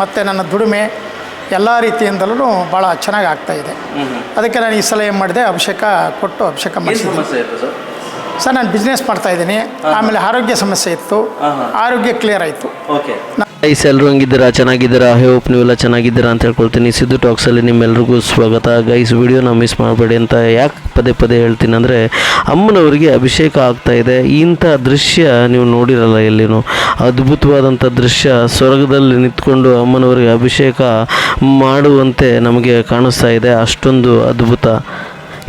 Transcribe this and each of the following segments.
ಮತ್ತು ನನ್ನ ದುಡಿಮೆ ಎಲ್ಲ ರೀತಿಯಿಂದಲೂ ಭಾಳ ಚೆನ್ನಾಗಿ ಆಗ್ತಾ ಇದೆ. ಅದಕ್ಕೆ ನಾನು ಈ ಸಲ ಏನು ಮಾಡಿದೆ ಅಭಿಷೇಕ ಕೊಟ್ಟು ಅಭಿಷೇಕ ಇತ್ತು ಸರ್? ನಾನು ಬಿಸ್ನೆಸ್ ಮಾಡ್ತಾ ಇದ್ದೀನಿ. ಆಮೇಲೆ ಆರೋಗ್ಯ ಸಮಸ್ಯೆ ಇತ್ತು. ಆರೋಗ್ಯ ಕ್ಲಿಯರ್ ಆಯಿತು. ಗೈಸ್ ಎಲ್ಲರೂ ಹಂಗಿದ್ದೀರಾ? ಚೆನ್ನಾಗಿದ್ದೀರಾ? ಐ ಹೋಪ್ ನೀವೆಲ್ಲ ಚೆನ್ನಾಗಿದ್ದೀರಾ ಅಂತ ಹೇಳ್ಕೊಳ್ತೀನಿ. ಸಿದ್ದು ಟಾಕ್ಸಲ್ಲಿ ನಿಮ್ಮೆಲ್ರಿಗೂ ಸ್ವಾಗತ. ಗೈಸ್ ವಿಡಿಯೋನ ಮಿಸ್ ಮಾಡಬೇಡಿ ಅಂತ ಯಾಕೆ ಪದೇ ಪದೇ ಹೇಳ್ತೀನಿ ಅಂದರೆ, ಅಮ್ಮನವರಿಗೆ ಅಭಿಷೇಕ ಆಗ್ತಾ ಇದೆ. ಇಂಥ ದೃಶ್ಯ ನೀವು ನೋಡಿರಲ್ಲ ಎಲ್ಲಿನೂ. ಅದ್ಭುತವಾದಂಥ ದೃಶ್ಯ. ಸ್ವರ್ಗದಲ್ಲಿ ನಿಂತ್ಕೊಂಡು ಅಮ್ಮನವರಿಗೆ ಅಭಿಷೇಕ ಮಾಡುವಂತೆ ನಮಗೆ ಕಾಣಿಸ್ತಾ ಇದೆ. ಅಷ್ಟೊಂದು ಅದ್ಭುತ.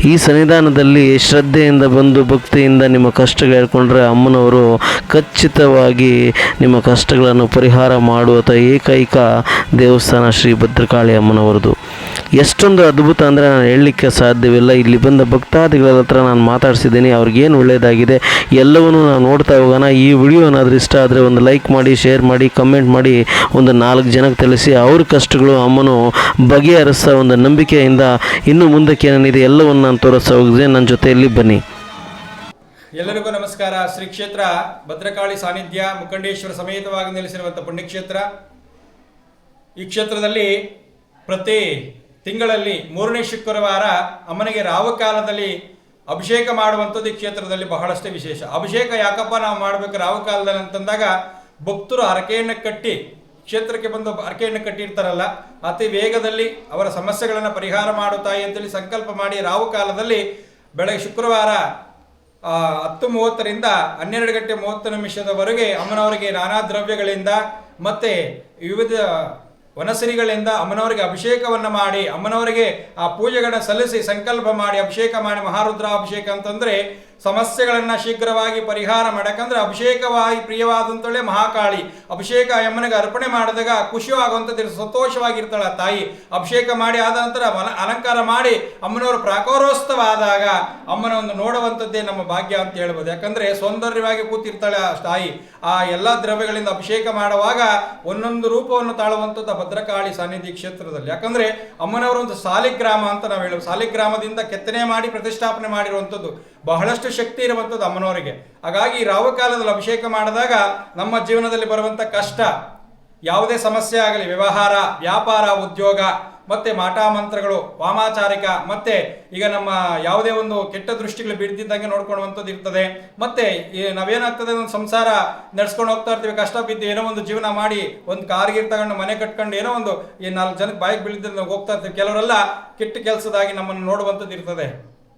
ಈ ಸನ್ನಿಧಾನದಲ್ಲಿ ಶ್ರದ್ಧೆಯಿಂದ ಬಂದು ಭಕ್ತಿಯಿಂದ ನಿಮ್ಮ ಕಷ್ಟಗಳು ಹೇಳ್ಕೊಂಡ್ರೆ ಅಮ್ಮನವರು ಖಚಿತವಾಗಿ ನಿಮ್ಮ ಕಷ್ಟಗಳನ್ನು ಪರಿಹಾರ ಮಾಡುವ ಏಕೈಕ ದೇವಸ್ಥಾನ ಶ್ರೀ ಭದ್ರಕಾಳಿ ಅಮ್ಮನವರದು. ಎಷ್ಟೊಂದು ಅದ್ಭುತ ಅಂದರೆ ನಾನು ಹೇಳಲಿಕ್ಕೆ ಸಾಧ್ಯವಿಲ್ಲ. ಇಲ್ಲಿ ಬಂದ ಭಕ್ತಾದಿಗಳ ಹತ್ರ ನಾನು ಮಾತಾಡ್ಸಿದ್ದೀನಿ. ಅವ್ರಿಗೇನು ಒಳ್ಳೆಯದಾಗಿದೆ ಎಲ್ಲವನ್ನೂ ನಾನು ನೋಡ್ತಾ ಹೋಗೋಣ. ಈ ವಿಡಿಯೋ ಏನಾದರೂ ಇಷ್ಟ ಆದರೆ ಒಂದು ಲೈಕ್ ಮಾಡಿ, ಶೇರ್ ಮಾಡಿ, ಕಮೆಂಟ್ ಮಾಡಿ, ಒಂದು ನಾಲ್ಕು ಜನಕ್ಕೆ ತಿಳಿಸಿ. ಅವ್ರ ಕಷ್ಟಗಳು ಅಮ್ಮನು ಬಗೆಹರಿಸೋ ಒಂದು ನಂಬಿಕೆಯಿಂದ ಇನ್ನು ಮುಂದಕ್ಕೆ ಏನಿದೆ ಎಲ್ಲವನ್ನು ನಾನು ತೋರಿಸ್ತಾ ಹೋಗಿದೆ ನನ್ನ ಜೊತೆಯಲ್ಲಿ ಬನ್ನಿ. ಎಲ್ಲರಿಗೂ ನಮಸ್ಕಾರ. ಶ್ರೀ ಕ್ಷೇತ್ರ ಭದ್ರಕಾಳಿ ಸಾನ್ನಿಧ್ಯ ಮುಖಂಡೇಶ್ವರ ಸಮೇತವಾಗಿ ನೆಲೆಸಿರುವಂಥ ಪುಣ್ಯಕ್ಷೇತ್ರ. ಈ ಕ್ಷೇತ್ರದಲ್ಲಿ ಪ್ರತಿ ತಿಂಗಳಲ್ಲಿ ಮೂರನೇ ಶುಕ್ರವಾರ ಅಮ್ಮನಿಗೆ ರಾವಕಾಲದಲ್ಲಿ ಅಭಿಷೇಕ ಮಾಡುವಂಥದ್ದು ಈ ಕ್ಷೇತ್ರದಲ್ಲಿ ಬಹಳಷ್ಟು ವಿಶೇಷ. ಅಭಿಷೇಕ ಯಾಕಪ್ಪ ನಾವು ಮಾಡಬೇಕು ರಾವಕಾಲದಲ್ಲಿ ಅಂತಂದಾಗ ಭಕ್ತರು ಹರಕೆಯನ್ನು ಕಟ್ಟಿ, ಕ್ಷೇತ್ರಕ್ಕೆ ಬಂದು ಹರಕೆಯನ್ನು ಕಟ್ಟಿರ್ತಾರಲ್ಲ, ಅತಿ ವೇಗದಲ್ಲಿ ಅವರ ಸಮಸ್ಯೆಗಳನ್ನು ಪರಿಹಾರ ಮಾಡುತ್ತಾಯಿ ತಾಯಿ ಅಂತೇಳಿ ಸಂಕಲ್ಪ ಮಾಡಿ ರಾಹುಕಾಲದಲ್ಲಿ ಬೆಳಗ್ಗೆ ಶುಕ್ರವಾರ ಹತ್ತು ಮೂವತ್ತರಿಂದ ಹನ್ನೆರಡು ಗಂಟೆ ಮೂವತ್ತು ನಿಮಿಷದವರೆಗೆ ಅಮ್ಮನವರಿಗೆ ನಾನಾ ದ್ರವ್ಯಗಳಿಂದ ಮತ್ತು ವಿವಿಧ ವನಸಿರಿಗಳಿಂದ ಅಮ್ಮನವರಿಗೆ ಅಭಿಷೇಕವನ್ನು ಮಾಡಿ ಅಮ್ಮನವರಿಗೆ ಆ ಪೂಜೆಗಳನ್ನು ಸಲ್ಲಿಸಿ ಸಂಕಲ್ಪ ಮಾಡಿ ಅಭಿಷೇಕ ಮಾಡಿ ಮಹಾರುದ್ರಾಭಿಷೇಕ ಅಂತಂದ್ರೆ ಸಮಸ್ಯೆಗಳನ್ನು ಶೀಘ್ರವಾಗಿ ಪರಿಹಾರ ಮಾಡಕಂದ್ರೆ ಅಭಿಷೇಕವಾಗಿ ಪ್ರಿಯವಾದಂತಳೆ ಮಹಾಕಾಳಿ, ಅಭಿಷೇಕ ಯಮ್ಮನಿಗೆ ಅರ್ಪಣೆ ಮಾಡಿದಾಗ ಖುಷಿಯಾಗುವಂಥದ್ದು ಸಂತೋಷವಾಗಿರ್ತಾಳೆ ತಾಯಿ. ಅಭಿಷೇಕ ಮಾಡಿ ಆದ ನಂತರ ಅಲಂಕಾರ ಮಾಡಿ ಅಮ್ಮನವರು ಪ್ರಾಕಾರೋತ್ಸವ ಆದಾಗ ಅಮ್ಮನ ಒಂದು ನೋಡುವಂಥದ್ದೇ ನಮ್ಮ ಭಾಗ್ಯ ಅಂತ ಹೇಳ್ಬೋದು. ಯಾಕಂದ್ರೆ ಸೌಂದರ್ಯವಾಗಿ ಕೂತಿರ್ತಾಳೆ ಆ ತಾಯಿ. ಆ ಎಲ್ಲ ದ್ರವ್ಯಗಳಿಂದ ಅಭಿಷೇಕ ಮಾಡುವಾಗ ಒಂದೊಂದು ರೂಪವನ್ನು ತಾಳುವಂಥದ್ದು ಭದ್ರಕಾಳಿ ಸಾನ್ನಿಧಿ ಕ್ಷೇತ್ರದಲ್ಲಿ. ಯಾಕಂದ್ರೆ ಅಮ್ಮನವರ ಒಂದು ಸಾಲಿಗ್ರಾಮ ಅಂತ ನಾವು ಹೇಳುವ ಸಾಲಿಗ್ರಾಮದಿಂದ ಕೆತ್ತನೆ ಮಾಡಿ ಪ್ರತಿಷ್ಠಾಪನೆ ಮಾಡಿರುವಂಥದ್ದು. ಬಹಳಷ್ಟು ಶಕ್ತಿ ಇರುವಂಥದ್ದು ಅಮ್ಮನವರಿಗೆ. ಹಾಗಾಗಿ ರಾವಕಾಲದಲ್ಲಿ ಅಭಿಷೇಕ ಮಾಡಿದಾಗ ನಮ್ಮ ಜೀವನದಲ್ಲಿ ಬರುವಂಥ ಕಷ್ಟ, ಯಾವುದೇ ಸಮಸ್ಯೆ ಆಗಲಿ, ವ್ಯವಹಾರ, ವ್ಯಾಪಾರ, ಉದ್ಯೋಗ, ಮತ್ತೆ ಮಾಟಾಮಂತ್ರಗಳು ವಾಮಾಚಾರಿಕ, ಮತ್ತೆ ಈಗ ನಮ್ಮ ಯಾವುದೇ ಒಂದು ಕೆಟ್ಟ ದೃಷ್ಟಿಗಳು ಬೀಳ್ತಿದ್ದಂಗೆ ನೋಡ್ಕೊಳ್ಳುವಂಥದ್ದು ಇರ್ತದೆ. ಮತ್ತೆ ನಾವೇನಾಗ್ತದೆ, ಒಂದು ಸಂಸಾರ ನಡ್ಸ್ಕೊಂಡು ಹೋಗ್ತಾ ಇರ್ತೀವಿ, ಕಷ್ಟ ಬಿದ್ದು ಏನೋ ಒಂದು ಜೀವನ ಮಾಡಿ, ಒಂದು ಕಾರ್ಗಿರ್ ತಗೊಂಡು ಮನೆ ಕಟ್ಕೊಂಡು ಏನೋ ಒಂದು ಈ ನಾಲ್ಕು ಜನಕ್ಕೆ ಬಾಯಿಗೆ ಬೀಳಿದ್ದ ಹೋಗ್ತಾ ಇರ್ತೀವಿ. ಕೆಲವರೆಲ್ಲ ಕೆಟ್ಟ ಕೆಲಸದಾಗಿ ನಮ್ಮನ್ನು ನೋಡುವಂಥದ್ದು ಇರ್ತದೆ.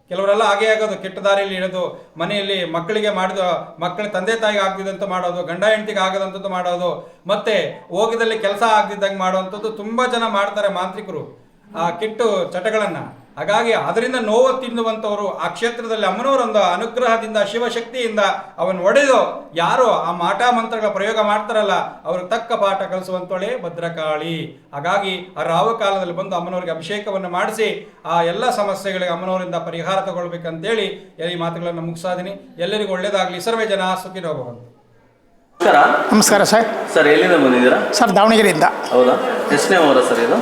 ಕೆಲವರೆಲ್ಲ ಹಾಗೆ ಆಗೋದು, ಕೆಟ್ಟ ದಾರಿಯಲ್ಲಿ ಇಡೋದು ಮನೆಯಲ್ಲಿ ಮಕ್ಕಳಿಗೆ ಮಾಡಿದ, ಮಕ್ಕಳ ತಂದೆ ತಾಯಿಗೆ ಆಗದಿದ್ದಂತ ಮಾಡೋದು, ಗಂಡ ಹೆಂಡತಿಗೆ ಆಗದಂಥದ್ದು ಮಾಡೋದು, ಮತ್ತೆ ಹೋಗಿದಲ್ಲಿ ಕೆಲಸ ಆಗದಿದ್ದಂಗೆ ಮಾಡುವಂಥದ್ದು ತುಂಬ ಜನ ಮಾಡ್ತಾರೆ ಮಾಂತ್ರಿಕರು. ಆ ಕೆಟ್ಟು ಚಟಗಳನ್ನ. ಹಾಗಾಗಿ ಅದರಿಂದ ನೋವು ತಿನ್ನುವಂಥವರು ಆ ಕ್ಷೇತ್ರದಲ್ಲಿ ಅಮ್ಮನವರೊಂದು ಅನುಗ್ರಹದಿಂದ ಶಿವಶಕ್ತಿಯಿಂದ ಅವನು ಒಡೆದು ಯಾರು ಆ ಮಾಟ ಮಂತ್ರಗಳ ಪ್ರಯೋಗ ಮಾಡ್ತಾರಲ್ಲ ಅವ್ರಿಗೆ ತಕ್ಕ ಪಾಠ ಕಲಿಸುವಂತೋಳೆ ಭದ್ರಕಾಳಿ. ಹಾಗಾಗಿ ಆ ರಾವು ಕಾಲದಲ್ಲಿ ಬಂದು ಅಮ್ಮನವರಿಗೆ ಅಭಿಷೇಕವನ್ನು ಮಾಡಿಸಿ ಆ ಎಲ್ಲ ಸಮಸ್ಯೆಗಳಿಗೆ ಅಮ್ಮನವರಿಂದ ಪರಿಹಾರ ತಗೊಳ್ಬೇಕಂತೇಳಿ ಈ ಮಾತುಗಳನ್ನು ಮುಗಿಸಾದಿನಿ. ಎಲ್ಲರಿಗೂ ಒಳ್ಳೇದಾಗಲಿ. ಸರ್ವೇ ಜನ ಸುಖಿನೋ ಹೋಗಬಹುದು ನಮಸ್ಕಾರ. ನಮಸ್ಕಾರ ಸರ್. ಸರ್ ಎಲ್ಲಿಂದ ಬಂದಿದ್ದೀರಾ? ಸರ್ ದಾವಣಗೆರೆಯಿಂದ. ಹೌದಾ? ಎಷ್ಟನೇ ಅವರ ಸರ್ ಇದು?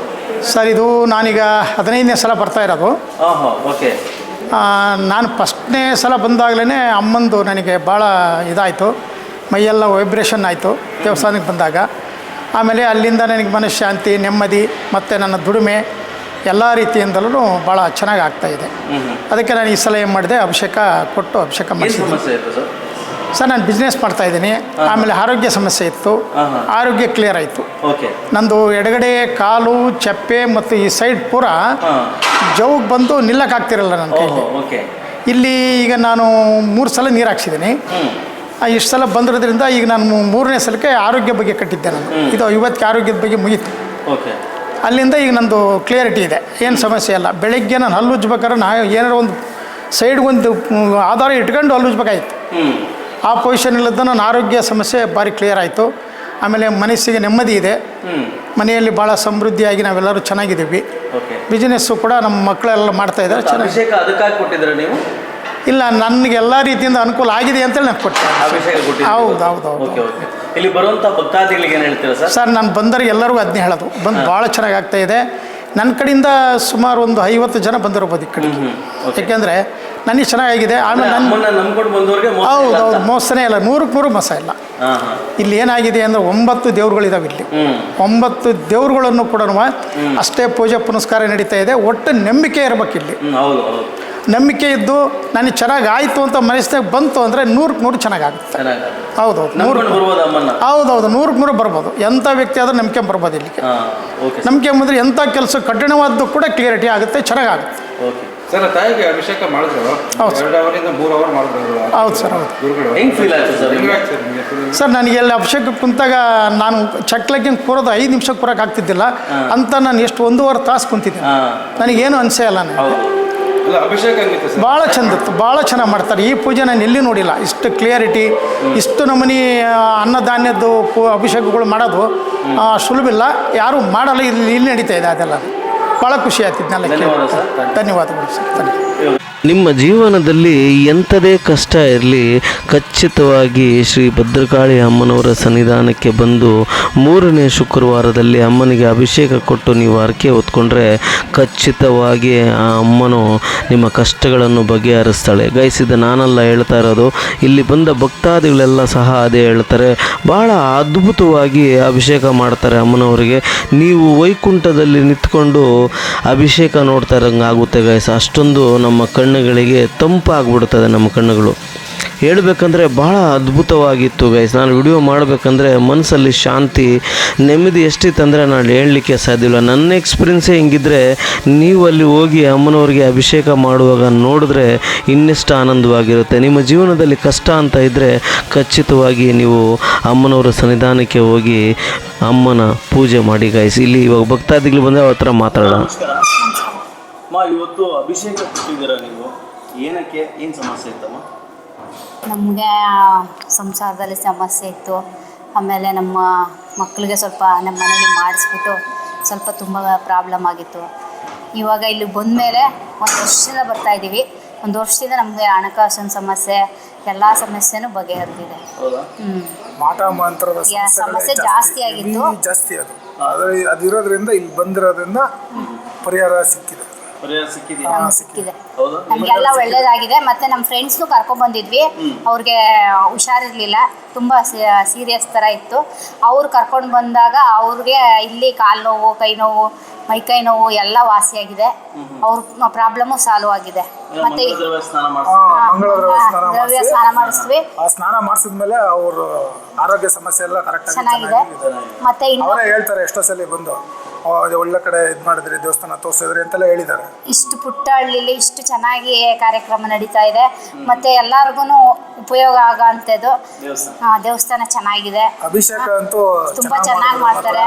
ಸರ್ ಇದು ನಾನೀಗ ಹದಿನೈದನೇ ಸಲ ಬರ್ತಾ ಇರೋದು. ಓಕೆ. ನಾನು ಫಸ್ಟ್ನೇ ಸಲ ಬಂದಾಗಲೇ ಅಮ್ಮಂದು ನನಗೆ ಭಾಳ ಇದಾಯಿತು. ಮೈಯೆಲ್ಲ ವೈಬ್ರೇಷನ್ ಆಯಿತು ದೇವಸ್ಥಾನಕ್ಕೆ ಬಂದಾಗ. ಆಮೇಲೆ ಅಲ್ಲಿಂದ ನನಗೆ ಮನಃಶಾಂತಿ ನೆಮ್ಮದಿ ಮತ್ತು ನನ್ನ ದುಡಿಮೆ ಎಲ್ಲ ರೀತಿಯಿಂದಲೂ ಭಾಳ ಚೆನ್ನಾಗಿ ಆಗ್ತಾ ಇದೆ. ಅದಕ್ಕೆ ನಾನು ಈ ಸಲ ಏನು ಮಾಡಿದೆ ಅಭಿಷೇಕ ಕೊಟ್ಟು ಅಭಿಷೇಕ ಇತ್ತು ಸರ್ ನಾನು ಬಿಸ್ನೆಸ್ ಮಾಡ್ತಾ ಇದ್ದೀನಿ. ಆಮೇಲೆ ಆರೋಗ್ಯ ಸಮಸ್ಯೆ ಇತ್ತು. ಆರೋಗ್ಯ ಕ್ಲಿಯರ್ ಆಯಿತು. ಓಕೆ. ನಂದು ಎಡಗಡೆ ಕಾಲು ಚಪ್ಪೆ ಮತ್ತು ಈ ಸೈಡ್ ಪೂರ ಜೌಗ್ ಬಂದು ನಿಲ್ಲಕ್ಕಾಗ್ತಿರಲ್ಲ ನನ್ನ ಕೈಲಿ. ಇಲ್ಲಿ ಈಗ ನಾನು ಮೂರು ಸಲ ನೀರು ಹಾಕ್ಸಿದ್ದೀನಿ. ಇಷ್ಟು ಸಲ ಬಂದಿರೋದ್ರಿಂದ ಈಗ ನಾನು ಮೂರನೇ ಸಲಕ್ಕೆ ಆರೋಗ್ಯ ಬಗ್ಗೆ ಕಟ್ಟಿದ್ದೆ ನಾನು. ಇದು ಇವತ್ತಿಗೆ ಆರೋಗ್ಯದ ಬಗ್ಗೆ ಮುಗೀತು. ಅಲ್ಲಿಂದ ಈಗ ನಂದು ಕ್ಲಿಯರಿಟಿ ಇದೆ. ಏನು ಸಮಸ್ಯೆ ಇಲ್ಲ. ಬೆಳಗ್ಗೆ ನಾನು ಹಲ್ಲು ಉಜ್ಬೇಕಾದ್ರೆ ನಾ ಏನಾರು ಒಂದು ಸೈಡ್ಗೊಂದು ಆಧಾರ ಇಟ್ಕೊಂಡು ಹಲ್ಲು ಉಜ್ಬೇಕಾಯ್ತು. ಹ್ಞೂ ಆ ಪೊಸಿಷನ್ ನನ್ನ ಆರೋಗ್ಯ ಸಮಸ್ಯೆ ಭಾರಿ ಕ್ಲಿಯರ್ ಆಯಿತು. ಆಮೇಲೆ ಮನಸ್ಸಿಗೆ ನೆಮ್ಮದಿ ಇದೆ. ಮನೆಯಲ್ಲಿ ಭಾಳ ಸಮೃದ್ಧಿಯಾಗಿ ನಾವೆಲ್ಲರೂ ಚೆನ್ನಾಗಿದ್ದೀವಿ. ಬಿಸ್ನೆಸ್ಸು ಕೂಡ ನಮ್ಮ ಮಕ್ಕಳೆಲ್ಲ ಮಾಡ್ತಾ ಇದ್ದಾರೆ. ಚೆನ್ನಾಗಿ ನೀವು? ಇಲ್ಲ ನನಗೆ ಎಲ್ಲ ರೀತಿಯಿಂದ ಅನುಕೂಲ ಆಗಿದೆ ಅಂತೇಳಿ ನಾನು ಕೊಟ್ಟೆ ಹೌದು ಹೌದು ಹೌದು. ಇಲ್ಲಿ ಬರುವಂಥ ಭಕ್ತಾದಿಗಳಿಗೆ ಏನು ಹೇಳ್ತೀರಾ ಸರ್? ಸರ್ ನಾನು ಬಂದರಿಗೆ ಎಲ್ಲರಿಗೂ ಅದನ್ನೇ ಹೇಳೋದು. ಬಂದು ಭಾಳ ಚೆನ್ನಾಗಿ ಆಗ್ತಾ ಇದೆ. ನನ್ನ ಕಡೆಯಿಂದ ಸುಮಾರು ಒಂದು ಐವತ್ತು ಜನ ಬಂದಿರ್ಬೋದು ಈ ಕಡೆ ಯಾಕೆಂದರೆ ನನಗೆ ಚೆನ್ನಾಗಿದೆ ಆಮೇಲೆ ನನ್ನ ಹೌದು ಹೌದು ಮೋಸನೇ ಇಲ್ಲ. ನೂರಕ್ಕೆ ನೂರು ಮೋಸ ಇಲ್ಲ. ಇಲ್ಲಿ ಏನಾಗಿದೆ ಅಂದರೆ ಒಂಬತ್ತು ದೇವ್ರುಗಳಿದಾವೆ ಇಲ್ಲಿ. ಒಂಬತ್ತು ದೇವ್ರುಗಳನ್ನು ಕೂಡ ಅಷ್ಟೇ ಪೂಜೆ ಪುನಸ್ಕಾರ ನಡೀತಾ ಇದೆ. ಒಟ್ಟು ನಂಬಿಕೆ ಇರಬೇಕು ಇಲ್ಲಿ. ಹೌದು ಹೌದು. ನಂಬಿಕೆ ಇದ್ದು ನನಗೆ ಚೆನ್ನಾಗಿ ಆಯಿತು ಅಂತ ಮನಸ್ಸಿನಾಗ ಬಂತು ಅಂದರೆ ನೂರಕ್ಕೆ ನೂರು ಚೆನ್ನಾಗಾಗುತ್ತೆ. ಚೆನ್ನಾಗಿ ಹೌದೌದು ನೂರು. ಹೌದೌದು ನೂರಕ್ಕೆ ನೂರು ಬರ್ಬೋದು. ಎಂಥ ವ್ಯಕ್ತಿ ಆದರೂ ನಂಬಿಕೆ ಬರ್ಬೋದು ಇಲ್ಲಿಗೆ. ನಂಬಿಕೆ ಬಂದರೆ ಎಂಥ ಕೆಲಸ ಕಠಿಣವಾದ್ದು ಕೂಡ ಕ್ಲಿಯರಿಟಿ ಆಗುತ್ತೆ ಚೆನ್ನಾಗಾಗುತ್ತೆ. ಸರ್ ತಾಯಿಗೆ ಅಭಿಷೇಕ ಮಾಡಿದ್ರು. ಹೌದು ಸರ್. ಎರಡು ಅವರಿಂದ ಮೂರು ಅವರ್ ಮಾಡಿದ್ರು ಹೌದು ಸರ್ ಹೌದು. ಗುರುಗಳು. ಹೆಂಗ್ ಫೀಲ್ ಆಯ್ತು ಸರ್ ನಿಮ್ಗೆ? ಹೆಂಗಾಯ್ತು ಸರ್ ನಿಮಗೆ? ಸರ್ ನನಗೆ ಅಲ್ಲಿ ಅಭಿಷೇಕ ಕುಂತಾಗ ನಾನು ಚಕ್ಲಕ್ಕೆ ಕೂರೋದು ಐದು ನಿಮಿಷಕ್ಕೆ ಕೂರಕ್ಕೆ ಆಗ್ತಿದ್ದಿಲ್ಲ. ಅಂತ ನಾನು ಎಷ್ಟು ಒಂದೂವರೆ ತಾಸು ಕುಂತಿದ್ದೆ. ಹಾ. ನನಗೇನು ಅನಿಸೇ ಇಲ್ಲ ನನಗೆ. ಹೌದು. ಅಲ್ಲ ಅಭಿಷೇಕ ಹಂಗಿತ್ತು ಸರ್? ಭಾಳ ಚಂದ ಇತ್ತು ಭಾಳ ಚೆನ್ನಾಗಿ ಮಾಡ್ತಾರೆ. ಈ ಪೂಜೆ ನಾನು ಎಲ್ಲಿ ನೋಡಿಲ್ಲ. ಇಷ್ಟು ಕ್ಲಿಯರಿಟಿ ಇಷ್ಟು ನಮೂನಿ ಆ, ಅನ್ನಧಾನ್ಯದ್ದು ಪೂ ಅಭಿಷೇಕಗಳು ಮಾಡೋದು ಸುಲಭ ಇಲ್ಲ. ಯಾರೂ ಮಾಡಲ್ಲ ಇಲ್ಲಿ ಇಲ್ಲಿ ನಡೀತಾ ಇದೆ ಅದೆಲ್ಲ. ಭಾಳ ಖುಷಿ ಆಗ್ತಿತ್ತು. ಧನ್ಯವಾದಗಳು ಸರ್. ಧನ್ಯವಾದ. ನಿಮ್ಮ ಜೀವನದಲ್ಲಿ ಎಂಥದೇ ಕಷ್ಟ ಇರಲಿ, ಖಚಿತವಾಗಿ ಶ್ರೀ ಭದ್ರಕಾಳಿ ಅಮ್ಮನವರ ಸನ್ನಿಧಾನಕ್ಕೆ ಬಂದು ಮೂರನೇ ಶುಕ್ರವಾರದಲ್ಲಿ ಅಮ್ಮನಿಗೆ ಅಭಿಷೇಕ ಕೊಟ್ಟು ನೀವು ಹರಕೆ ಹೊತ್ಕೊಂಡ್ರೆ ಖಚಿತವಾಗಿ ಆ ಅಮ್ಮನು ನಿಮ್ಮ ಕಷ್ಟಗಳನ್ನು ಬಗೆಹರಿಸ್ತಾಳೆ. ಗೈಸ್ ನಾನೆಲ್ಲ ಹೇಳ್ತಾ ಇರೋದು. ಇಲ್ಲಿ ಬಂದ ಭಕ್ತಾದಿಗಳೆಲ್ಲ ಸಹ ಅದೇ ಹೇಳ್ತಾರೆ. ಭಾಳ ಅದ್ಭುತವಾಗಿ ಅಭಿಷೇಕ ಮಾಡ್ತಾರೆ ಅಮ್ಮನವರಿಗೆ. ನೀವು ವೈಕುಂಠದಲ್ಲಿ ನಿಂತ್ಕೊಂಡು ಅಭಿಷೇಕ ನೋಡ್ತಾ ಇರೋಂಗೆ ಆಗುತ್ತೆ ಗೈಸ್. ಅಷ್ಟೊಂದು ನಮ್ಮ ಕಣ್ಣುಗಳಿಗೆ ತಂಪಾಗ್ಬಿಡ್ತದೆ ನಮ್ಮ ಕಣ್ಣುಗಳು. ಹೇಳ್ಬೇಕಂದ್ರೆ ಭಾಳ ಅದ್ಭುತವಾಗಿತ್ತು ಗೈಸ್ ನಾನು ವಿಡಿಯೋ ಮಾಡಬೇಕಂದ್ರೆ ಮನಸ್ಸಲ್ಲಿ ಶಾಂತಿ, ನೆಮ್ಮದಿ ಎಷ್ಟಿತ್ತಂದರೆ ನಾನು ಹೇಳಲಿಕ್ಕೆ ಸಾಧ್ಯವಿಲ್ಲ ನನ್ನ ಎಕ್ಸ್ಪೀರಿಯನ್ಸೇ ಹಿಂಗಿದ್ರೆ ನೀವು ಅಲ್ಲಿ ಹೋಗಿ ಅಮ್ಮನವ್ರಿಗೆ ಅಭಿಷೇಕ ಮಾಡುವಾಗ ನೋಡಿದ್ರೆ ಇನ್ನೆಷ್ಟು ಆನಂದವಾಗಿರುತ್ತೆ. ನಿಮ್ಮ ಜೀವನದಲ್ಲಿ ಕಷ್ಟ ಅಂತ ಇದ್ದರೆ ಖಚಿತವಾಗಿ ನೀವು ಅಮ್ಮನವರ ಸನ್ನಿಧಾನಕ್ಕೆ ಹೋಗಿ ಅಮ್ಮನ ಪೂಜೆ ಮಾಡಿ ಗೈಸ್ ಇಲ್ಲಿ ಇವಾಗ ಭಕ್ತಾದಿಗಳು ಬಂದರೆ ಅವ್ರ ಹತ್ರ ಮಾತಾಡೋಣ. ಮಾ ಇವತ್ತು ಅಭಿಷೇಕ ಕೊಟ್ಟಿದ್ದೀರಾ ನೀವು? ಏನಕ್ಕೆ? ಏನು ಸಮಸ್ಯೆ ಇತ್ತಮ್ಮ? ನಮಗೆ ಸಂಸಾರದಲ್ಲಿ ಸಮಸ್ಯೆ ಇತ್ತು. ಆಮೇಲೆ ನಮ್ಮ ಮಕ್ಕಳಿಗೆ ಸ್ವಲ್ಪ ನಮ್ಮ ಮನೇಲಿ ಮಾಡಿಸ್ಬಿಟ್ಟು ಸ್ವಲ್ಪ ತುಂಬ ಪ್ರಾಬ್ಲಮ್ ಆಗಿತ್ತು. ಇವಾಗ ಇಲ್ಲಿ ಬಂದಮೇಲೆ ಒಂದು ವರ್ಷದಿಂದ ಬರ್ತಾ ಇದ್ದೀವಿ. ಒಂದು ವರ್ಷದಿಂದ ನಮಗೆ ಹಣಕಾಸಿನ ಸಮಸ್ಯೆ ಎಲ್ಲ ಸಮಸ್ಯೆನೂ ಬಗೆಹರಿದಿದೆ. ಹೌದಾ? ಹ್ಞೂ ಮಂತ್ರದ ಸಮಸ್ಯೆ ಜಾಸ್ತಿ. ಆಗಿತ್ತು. ಜಾಸ್ತಿ ಅದು. ಅದು ಅದಿರೋದ್ರಿಂದ ಇಲ್ಲಿ ಬಂದಿರೋದ್ರಿಂದ ಪರಿಹಾರ ಸಿಕ್ಕಿದೆ. ನಮ್ಗೆ ಸಿಕ್ಕಿದೆ. ಹೌದಾ? ನಮಗೆಲ್ಲ ಒಳ್ಳೇದಾಗಿದೆ. ಮತ್ತೆ ನಮ್ಮ ಫ್ರೆಂಡ್ಸ್ನು ಕರ್ಕೊಂಡ್ ಬಂದಿದ್ವಿ. ಅವ್ರಿಗೆ ಹುಷಾರಿರ್ಲಿಲ್ಲ. ತುಂಬ ಸೀರಿಯಸ್ ತರ ಇತ್ತು. ಅವ್ರು ಕರ್ಕೊಂಡು ಬಂದಾಗ ಅವ್ರಿಗೆ ಇಲ್ಲಿ ಕಾಲು ನೋವು ಕೈ ನೋವು ಮೈಕೈ ನೋವು ಎಲ್ಲ ವಾಸಿಯಾಗಿದೆ. ಅವ್ರ ಪ್ರಾಬ್ಲಮ್ ಸಾಲ್ವ್ ಆಗಿದೆ. ಮತ್ತೆ ಸ್ನಾನ ಮಾಡಿಸ್ತೀವಿ ಮಾಡಿಸಿ ಮಂಗಳ ದ್ರವ್ಯ ಸ್ನಾನ ದ್ರವ್ಯ ಮಾಡಿಸಿ ಸ್ನಾನ ಮಾಡಿಸ್ವಿ ಆ ಸ್ನಾನ ಮಾಡಿಸಿದ್ಮೇಲೆ ಅವರು ಆರೋಗ್ಯ ಸಮಸ್ಯೆ ಎಲ್ಲ ಕರೆಕ್ಟ್ ಆಗಿ ಚೆನ್ನಾಗಿದೆ. ಚೆನ್ನಾಗಿದೆ ಮತ್ತೆ ಇನ್ನು ಅವರೇ ಹೇಳ್ತಾರೆ ಎಷ್ಟೋ ಸಲ ಬಂದು. ಒಳ್ಳೆ ಕಡೆ ಇದು ಮಾಡಿದ್ರಿ ದೇವಸ್ಥಾನ ತೋರಿಸಿದ್ರಿ ಅಂತೆಲ್ಲ ಹೇಳಿದ್ದಾರೆ. ಇಷ್ಟು ಪುಟ್ಟ ಹಳ್ಳಿಲಿ ಇಷ್ಟು ಚೆನ್ನಾಗಿ ಕಾರ್ಯಕ್ರಮ ನಡೀತಾ ಇದೆ. ಮತ್ತೆ ಎಲ್ಲರಿಗೂ ಉಪಯೋಗ ಆಗೋ ಅಂಥದ್ದು ದೇವಸ್ಥಾನ ದೇವಸ್ಥಾನ ಚೆನ್ನಾಗಿದೆ. ಅಭಿಷೇಕ ಅಂತೂ ತುಂಬಾ ಚೆನ್ನಾಗ್. ಮಾಡ್ತಾರೆ.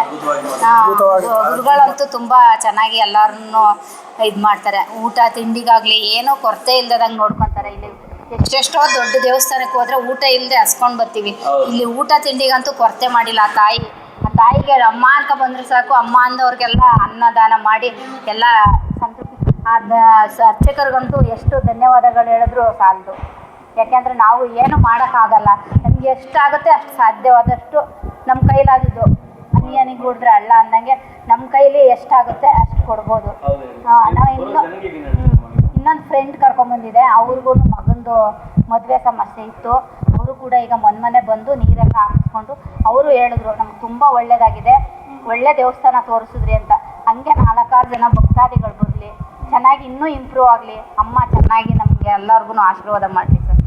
ಹಾ, ಅದ್ಭುತವಾಗಿ ಗುರುಗಳಂತೂ ತುಂಬಾ ಚೆನ್ನಾಗಿ ಎಲ್ಲಾರನ್ನು ಇದ್ ಮಾಡ್ತಾರೆ. ಊಟ ತಿಂಡಿಗಾಗ್ಲಿ ಏನೂ ಕೊರತೆ ಇಲ್ದಂಗ್ ನೋಡ್ಕೊಂತಾರೆ. ಇಲ್ಲಿ ಎಷ್ಟೆಷ್ಟೋ ದೊಡ್ಡ ದೇವಸ್ಥಾನಕ್ಕೆ ಹೋದ್ರೆ ಊಟ ಇಲ್ಲದೆ ಹಸ್ಕೊಂಡು ಬರ್ತೀವಿ. ಇಲ್ಲಿ ಊಟ ತಿಂಡಿಗಂತೂ ಕೊರತೆ ಮಾಡಿಲ್ಲ. ಆ ತಾಯಿ ತಾಯಿಗೆ ಅಮ್ಮ ಅಂತ ಬಂದ್ರೆ ಸಾಕು ಅಮ್ಮ ಅಂದವ್ರಿಗೆಲ್ಲ ಅನ್ನದಾನ ಮಾಡಿ ಎಲ್ಲ ಸಂತೃಪ್ತಿ ಅದ ಅರ್ಚಕರಿಗಂತೂ ಎಷ್ಟು ಧನ್ಯವಾದಗಳು ಹೇಳಿದ್ರು ಸಾಲದು. ಯಾಕೆಂದ್ರೆ ನಾವು ಏನು ಮಾಡೋಕ್ಕಾಗಲ್ಲ. ನಮ್ಗೆ ಎಷ್ಟಾಗುತ್ತೆ ಅಷ್ಟು ಸಾಧ್ಯವಾದಷ್ಟು ನಮ್ಮ ಕೈಲಾದದ್ದು. ಅನಿಯನಿಗೆ ಹುಡ್ರೆ ಅಲ್ಲ ಅಂದಂಗೆ ನಮ್ಮ ಕೈಲಿ ಎಷ್ಟಾಗುತ್ತೆ ಅಷ್ಟು ಕೊಡ್ಬೋದು. ನಾವು ಇನ್ನು? ಇನ್ನೊಂದು ಫ್ರೆಂಡ್ ಕರ್ಕೊಂಬಂದಿದೆ ಅವ್ರಿಗೂ ಮಗಂದು ಮದುವೆ ಸಮಸ್ಯೆ ಇತ್ತು. ಅವರು ಕೂಡ ಈಗ ಮೊನ್ನೆ ಬಂದು ನೀರೆಲ್ಲ ಹಾಕಿಸ್ಕೊಂಡು ಅವರು ಹೇಳಿದ್ರು, ನಮ್ಗೆ ತುಂಬ ಒಳ್ಳೆಯದಾಗಿದೆ ಒಳ್ಳೆ ದೇವಸ್ಥಾನ ತೋರಿಸಿದ್ರಿ ಅಂತ. ಹಂಗೆ ನಾಲ್ಕಾರು ಜನ ಭಕ್ತಾದಿಗಳು ಬರಲಿ. ಚೆನ್ನಾಗಿ ಇನ್ನೂ ಇಂಪ್ರೂವ್ ಆಗಲಿ. ಅಮ್ಮ ಚೆನ್ನಾಗಿ ನಮಗೆ ಎಲ್ಲರಿಗೂ ಆಶೀರ್ವಾದ ಮಾಡಲಿ ಸರ್.